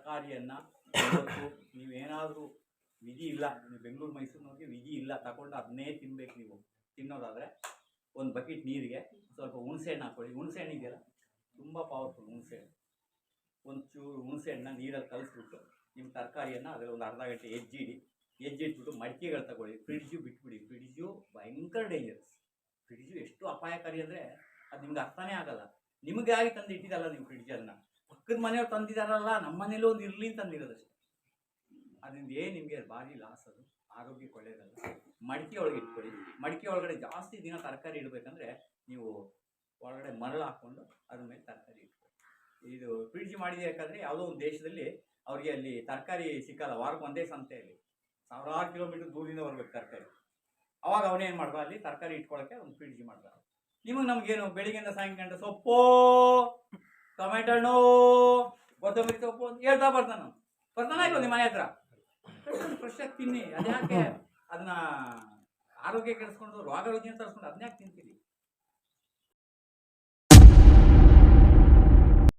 ತರಕಾರಿಯನ್ನು ನೀವೇನಾದರೂ ವಿಧಿ ಇಲ್ಲ, ನೀವು ಬೆಂಗಳೂರು, ಮೈಸೂರಿನವ್ರಿಗೆ ವಿಧಿ ಇಲ್ಲ, ತಗೊಂಡು ಅದನ್ನೇ ತಿನ್ಬೇಕು ನೀವು. ತಿನ್ನೋದಾದರೆ ಒಂದು ಬಕೆಟ್ ನೀರಿಗೆ ಸ್ವಲ್ಪ ಹುಣಸೆಹಣ್ಣು ಹಾಕೊಳ್ಳಿ. ಹುಣಸೆ ಹಣ್ಣು ಇದೆಯಲ್ಲ, ತುಂಬ ಪವರ್ಫುಲ್ ಹುಣಸೆಹಣ್ಣು ಒಂದು ಚೂರು ಹುಣಸೆ ಹಣ್ಣನ್ನ ನೀರಲ್ಲಿ ಕಲಿಸ್ಬಿಟ್ಟು ನಿಮ್ಮ ತರಕಾರಿಯನ್ನು ಅದರಲ್ಲಿ ಒಂದು ಅರ್ಧ ಗಂಟೆ ಹೆಜ್ಜಿಡಿ ಇಟ್ಬಿಟ್ಟು ಮಡಿಕೆಗಳು ತಗೊಳ್ಳಿ. ಫ್ರಿಡ್ಜು ಬಿಟ್ಬಿಡಿ. ಫ್ರಿಡ್ಜು ಭಯಂಕರ ಡೇಂಜರಸ್ ಫ್ರಿಡ್ಜು ಎಷ್ಟು ಅಪಾಯಕಾರಿ ಅಂದರೆ ಅದು ನಿಮ್ಗೆ ಅರ್ಥನೇ ಆಗಲ್ಲ. ನಿಮಗೆ ಆಗಿ ತಂದು ಇಟ್ಟಿದ್ದಲ್ಲ ನೀವು ಫ್ರಿಡ್ಜನ್ನು. ಪಕ್ಕದ ಮನೆಯವ್ರು ತಂದಿದಾರಲ್ಲ, ನಮ್ಮ ಮನೇಲೂ ಒಂದು ಇರಲಿ ತಂದಿರೋದಷ್ಟೇ ಅದರಿಂದ ಏನು ನಿಮಗೆ ಭಾರಿ ಲಾಸ್ ಅದು? ಆರೋಗ್ಯಕ್ಕೆ ಒಳ್ಳೆಯದಲ್ಲ ಮಡಿಕೆ ಒಳಗೆ ಇಟ್ಕೊಳ್ಳಿ. ಮಡಿಕೆ ಒಳಗಡೆ ಜಾಸ್ತಿ ದಿನ ತರಕಾರಿ ಇಡಬೇಕಂದ್ರೆ ನೀವು ಒಳಗಡೆ ಮರಳು ಹಾಕ್ಕೊಂಡು ಅದ್ರ ಮೇಲೆ ತರಕಾರಿ ಇಟ್ಕೊಳ್ಳಿ. ಇದು ಫ್ರಿಡ್ಜ್ ಯಾಕಂದರೆ ಯಾವುದೋ ಒಂದು ದೇಶದಲ್ಲಿ ಅವ್ರಿಗೆ ಅಲ್ಲಿ ತರಕಾರಿ ಸಿಕ್ಕಲ್ಲ. ವಾರಕ್ಕೆ ಒಂದೇ ಸಂತೆಯಲ್ಲಿ ಸಾವಿರಾರು ಕಿಲೋಮೀಟರ್ ದೂರದಿಂದ ಬರ್ಬೇಕು ತರಕಾರಿ. ಅವಾಗ ಅವನೇನು ಮಾಡ್ಬಾ ಅಲ್ಲಿ ತರಕಾರಿ ಇಟ್ಕೊಳ್ಳೋಕ್ಕೆ ಒಂದು ಫ್ರಿಡ್ಜ್ ಮಾಡ್ದ. ನಿಮಗೆ ನಮಗೇನು ಬೆಳಿಗ್ಗೆಯಿಂದ ಸಾಯಂಕಾಲ ಸೊಪ್ಪು? ಕೊತ್ತಂಬರಿ ಸೊಪ್ಪು ಅಂತ ಹೇಳ್ತಾ ಬರ್ತಾನೆ. ಬರ್ತಾನ ಇಲ್ಲ ನಿಮ್ಮ ಮನೆ ಹತ್ರ. ಫ್ರೆಶ್ ಆಗಿ ತಿನ್ನಿ. ಅದ್ಯಾಕೆ? ಅದನ್ನ ಆರೋಗ್ಯ ಕೆಡಿಸ್ಕೊಂಡು ರೋಗ ರುಜಿನ ತರಿಸ್ಕೊಂಡು ಅದನ್ನ ಯಾಕೆ ತಿಂತೀರಿ